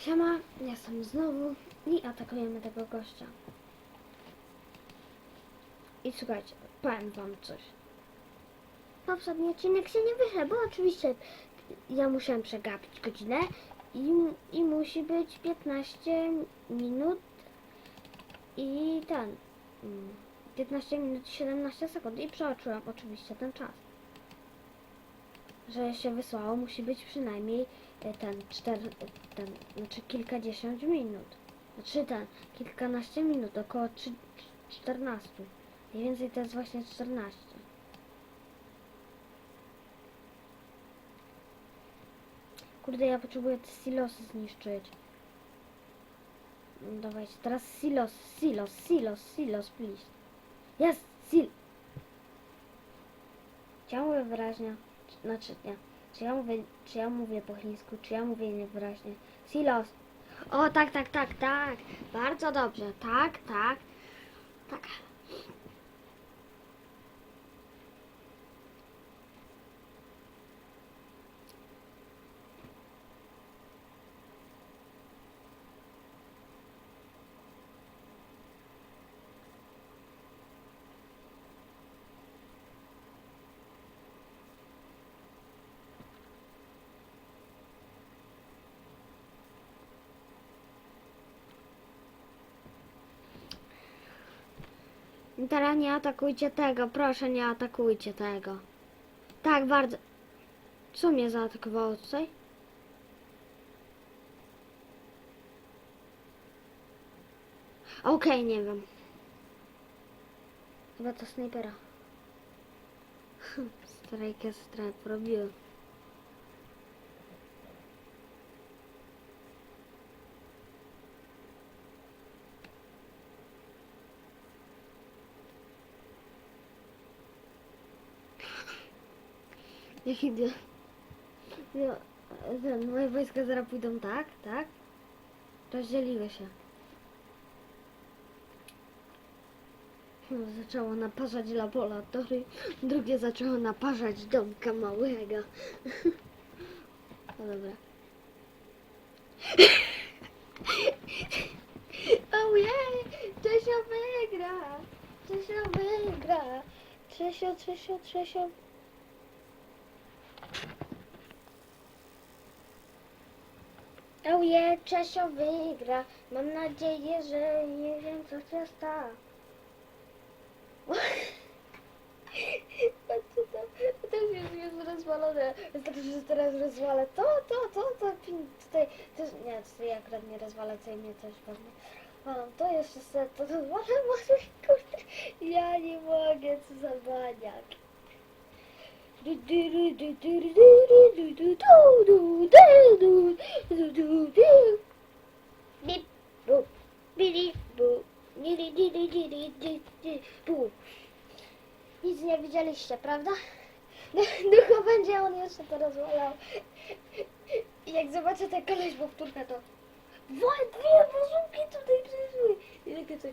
Siema, jestem znowu i atakujemy tego gościa. I słuchajcie, powiem wam coś. Poprzedni odcinek się nie wyszedł, bo oczywiście ja musiałem przegapić godzinę i, i musi być 15 minut i ten mm, 15 minut i 17 sekund i przeoczyłem oczywiście ten czas. Że się wysłało musi być przynajmniej e, ten, czter, ten znaczy kilkadziesiąt minut. Znaczy ten, kilkanaście minut, około trzy- 14. Mniej więcej to jest właśnie 14. Kurde, ja potrzebuję te silosy zniszczyć. No Dawajcie, teraz silos, silos, silos, silos, please. Jest, sil... Mówię wyraźnie? Znaczy, nie. Czy ja mówię, czy ja mówię po chińsku, czy ja mówię niewyraźnie? Silos. O, tak, tak, tak, tak. Bardzo dobrze. Tak, tak. Tak. Teraz nie atakujcie tego, proszę nie atakujcie tego. Tak, bardzo. Co mnie zaatakowało tutaj? Okej, nie wiem. Chyba to snajpera. Strajkę strajk robiłem. Niech idzie. No, ten, moje wojska zaraz pójdą tak, tak? Rozdzieliły się. Jedno zaczęło naparzać laboratory, drugie zaczęło naparzać domka małego. No dobra. Ojej! Czesio wygra! Czesio wygra! Czesio, Czesio, Czesio Oje, Czesio wygra. Mam nadzieję, że nie wiem co się stało. Patrzcie tam, to już jest, rozwalone. Że teraz rozwalę to, to, to, to, tutaj, to, nie, tutaj akurat nie rozwalę, tutaj mnie coś pewnie. O, to jeszcze sobie to rozwalę, może, kurde, ja nie mogę, co za maniak. Du, du, du, du, du, du, du, du, du, du, Nic nie widzieliście, prawda? Ducho będzie on jeszcze to rozwalał. Jak zobaczę ten koleś powtórka, to dwie bożunki tutaj przyszły. I takie coś,